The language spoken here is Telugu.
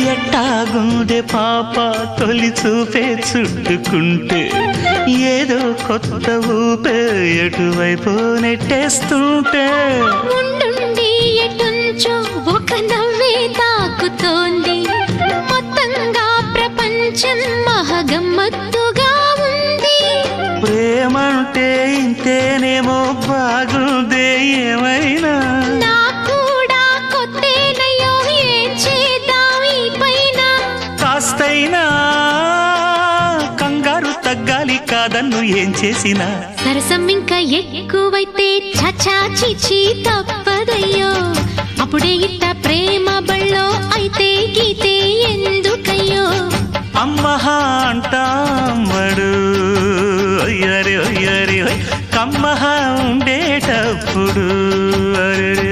ఎట్టాగుండే పాప తొలి చూపే చుట్టుకుంటే? ఏదో కొత్త ఊపే ఎటువైపు నెట్టేస్తుంటే ఎటుంచో ఒక నవ్వే తాకుతోంది. మొత్తంగా ప్రపంచం మహగమ్మత్తుగా ఉంది. ప్రేమంటే ఇంతేనేమో బాగుందే ఏమైనా? ఎంతైనా కంగారు తగ్గాలి కాదన్ను ఏం చేసినా. సరసం ఇంకా ఎక్కువైతే చచా చిచి తప్పదయ్యో. అప్పుడే ఇట్ట ప్రేమ బళ్ళో అయితే గీతే ఎందుకయ్యో. అమ్మహ అంటాడు అయ్యరే అయ్యరే ఉండేటప్పుడు అరే